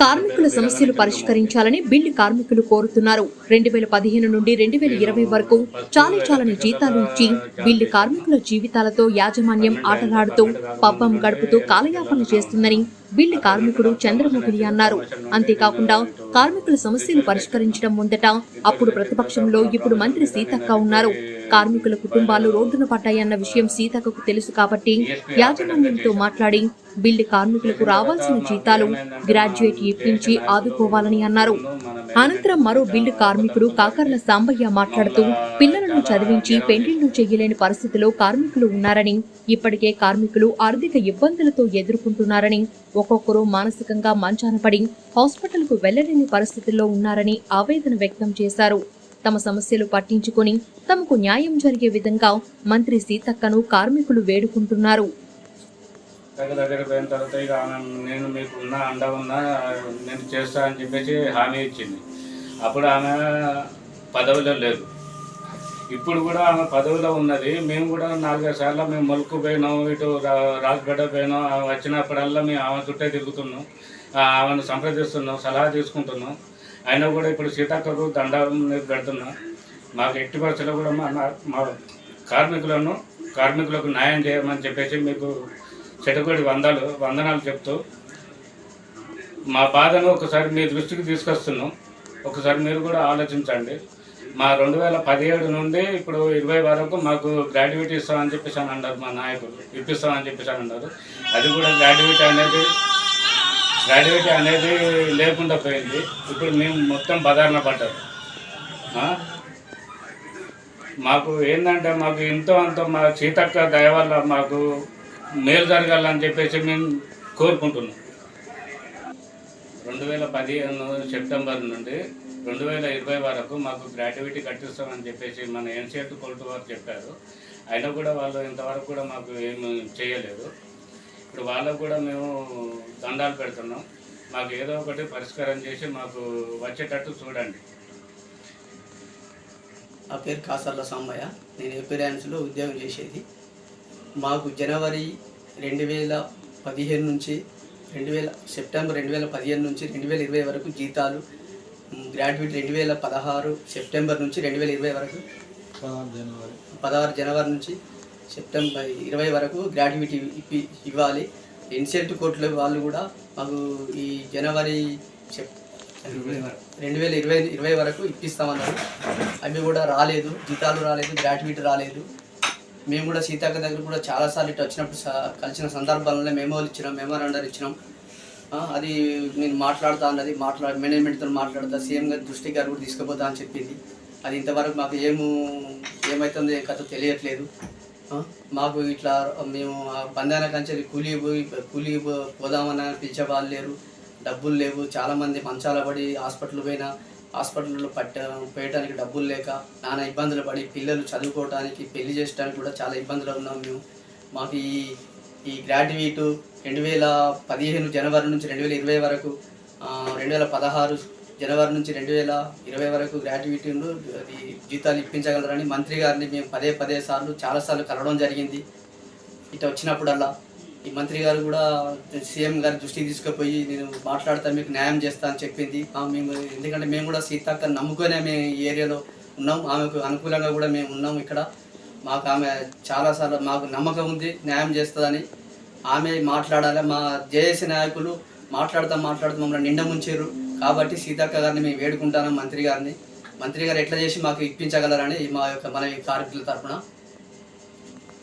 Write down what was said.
కార్మికుల సమస్యలు పరిష్కరించాలని బిల్లు కార్మికులు కోరుతున్నారు. రెండు వేల పదిహేను నుండి రెండు వేల ఇరవై వరకు చాలా చాలని జీతాలు ఇచ్చి బిల్లు కార్మికుల జీవితాలతో యాజమాన్యం ఆటలాడుతూ పబ్బం గడుపుతూ కాలయాపన చేస్తుందని బిల్లు కార్మికుడు చంద్రమోహిని అన్నారు. అంతేకాకుండా కార్మికుల సమస్యలు పరిష్కరించడం ముందట అప్పుడు ప్రతిపక్షంలో ఇప్పుడు మంత్రి సీతక్క ఉన్నారు. కార్మికుల కుటుంబాలు రోడ్డున పడ్డాయన్న విషయం సీతక్కకు తెలుసు కాబట్టి యాజమాన్యంతో మాట్లాడి బిల్లు కార్మికులకు రావాల్సిన జీతాలు గ్రాడ్యుయేట్ ఇప్పించి ఆదుకోవాలని అన్నారు. అనంతరం మరో బిల్లు కార్మికుడు కాకర్ల సాంబయ్య మాట్లాడుతూ పిల్లలను చదివించి పెండిళ్ళు చేయలేని పరిస్థితిలో కార్మికులు ఉన్నారని ఇప్పటికే కార్మికులు ఆర్థిక ఇబ్బందులతో ఎదుర్కొంటున్నారని ఒక్కొక్కరు మానసికంగా మంచానపడి హాస్పిటల్కు వెళ్ళలేని పరిస్థితుల్లో ఉన్నారని ఆవేదన వ్యక్తం చేశారు. తమ సమస్యలు పట్టించుకొని తమకు న్యాయం జరిగే విధంగా మంత్రి సీతక్కను కార్మికులు వేడుకుంటున్నారు. దగ్గర దగ్గర పోయిన తర్వాత ఇక ఆమె నేను మీకు ఉన్నా అండ ఉన్నా నేను చేస్తా అని చెప్పేసి హామీ ఇచ్చింది. అప్పుడు ఆమె పదవిలో లేదు. ఇప్పుడు కూడా ఆమె పదవిలో ఉన్నది. మేము కూడా నాలుగైదు సార్లు మేము మొలుకు పోయినాం ఇటు రా- పోయినాం ఆమె వచ్చినప్పుడల్లా మేము ఆమె చుట్టే తిరుగుతున్నాం. ఆమెను సంప్రదిస్తున్నాం సలహా తీసుకుంటున్నాం. అయినా కూడా ఇప్పుడు సీతక్కకు దండం పెడుతున్నాం. మాకు ఎట్టి పరిస్థితుల్లో కూడా మా కార్మికులను కార్మికులకు న్యాయం చేయమని చెప్పేసి మీకు చెట్టుకోడి వందలు వందనాలు చెప్తూ మా బాధను ఒకసారి మీ దృష్టికి తీసుకొస్తున్నాం. ఒకసారి మీరు కూడా ఆలోచించండి. మా రెండు వేల పదిహేడు నుండి ఇప్పుడు ఇరవై వరకు మాకు గ్రాడ్యుయేట్ ఇస్తామని చెప్పేసి అని అన్నారు మా నాయకులు. ఇప్పిస్తామని చెప్పేసి అని అన్నారు. అది కూడా గ్రాడ్యుయేట్ అనేది గ్రాడ్యుయేట్ అనేది లేకుండా పోయింది. ఇప్పుడు మేము మొత్తం బదారణ పడ్డారు మాకు ఏంటంటే మాకు ఎంతో అంత మా సీతక్క దయ వల్ల మాకు మేలు జరగాలని చెప్పేసి మేము కోరుకుంటున్నాం. రెండు వేల పదిహేను సెప్టెంబర్ నుండి రెండు వేల ఇరవై వరకు మాకు గ్రాడ్యుయేటీ కట్టిస్తామని చెప్పేసి మన ఎన్సీఎట్ కోర్టు వారు చెప్పారు. అయినా కూడా వాళ్ళు ఇంతవరకు కూడా మాకు ఏమి చేయలేదు. ఇప్పుడు వాళ్ళకు కూడా మేము దండాలు పెడుతున్నాం. మాకు ఏదో ఒకటి పరిష్కారం చేసి మాకు వచ్చేటట్టు చూడండి. నా పేరు కాసర్ల సాంబయ్య. నేను ఎపిరాన్స్లో ఉద్యోగం చేసేది. మాకు జనవరి రెండు వేల పదిహేను నుంచి రెండు వేల సెప్టెంబర్ రెండు వేల పదిహేను నుంచి రెండు వేల ఇరవై వరకు జీతాలు గ్రాడ్యుయేట్ రెండు వేల పదహారు సెప్టెంబర్ నుంచి రెండు వేల ఇరవై వరకు పదహారు జనవరి. నుంచి సెప్టెంబర్ ఇరవై వరకు గ్రాడ్యుయేట్ ఇవ్వాలి. ఇన్సెంట్ కోర్టుల వాళ్ళు కూడా మాకు ఈ జనవరి సెప్ రెండు వేల ఇరవై ఇరవై వరకు ఇప్పిస్తామన్నారు. అవి కూడా రాలేదు జీతాలు రాలేదు గ్రాట్యుటీ రాలేదు. మేము కూడా సీతాక దగ్గర కూడా చాలాసార్లు ఇటు వచ్చినప్పుడు స- కలిసిన సందర్భాలలో మేము ఇచ్చినాం మెమోరాండర్ ఇచ్చినాం. అది నేను మాట్లాడుతా అన్నది మాట్లా మేనేజ్మెంట్తో మాట్లాడతా సీఎం గారి దృష్టి గారు కూడా తీసుకుపోతా అని చెప్పింది. అది ఇంతవరకు మాకు ఏము ఏమవుతుందో ఏం కథ తెలియట్లేదు. మాకు ఇట్లా మేము ఆ బంధాన కంచెలు కూలీ పోయి కూలీ పోదామని పిలిచే వాళ్ళు లేరు డబ్బులు లేవు చాలామంది మంచాల పడి హాస్పిటల్ పోయినా హాస్పిటల్లో పట్ట పోయడానికి డబ్బులు లేక నానా ఇబ్బందులు పడి పిల్లలు చదువుకోవడానికి పెళ్ళి చేయడానికి కూడా చాలా ఇబ్బందులు ఉన్నాం మేము. మాకు ఈ ఈ గ్రాడ్యుయేట్ రెండు వేల పదిహేను జనవరి నుంచి రెండు వేల ఇరవై వరకు రెండు వేల పదహారు జనవరి నుంచి రెండు వేల ఇరవై వరకు గ్రాడ్యుయేట్లు అది జీతాలు ఇప్పించగలరని మంత్రి గారిని మేము పదే పదే సార్లు చాలాసార్లు కలవడం జరిగింది. ఇటు వచ్చినప్పుడల్లా ఈ మంత్రి గారు కూడా సీఎం గారి దృష్టికి తీసుకుపోయి నేను మాట్లాడతా మీకు న్యాయం చేస్తా అని చెప్పింది. మేము ఎందుకంటే మేము కూడా సీతక్క నమ్ముకునే మేము ఈ ఏరియాలో ఉన్నాం. ఆమెకు అనుకూలంగా కూడా మేము ఉన్నాం ఇక్కడ. మాకు ఆమె చాలాసార్లు మాకు నమ్మకం ఉంది న్యాయం చేస్తుందని. ఆమె మాట్లాడాలి మా జేఏసీ నాయకులు మాట్లాడుతూ మాట్లాడుతూ మమ్మల్ని నిండ ముంచారు. కాబట్టి సీతక్క గారిని మేము వేడుకుంటాను మంత్రి గారిని. మంత్రి గారు ఎట్లా చేసి మాకు ఇప్పించగలరని మా యొక్క మన కార్మికుల తరఫున.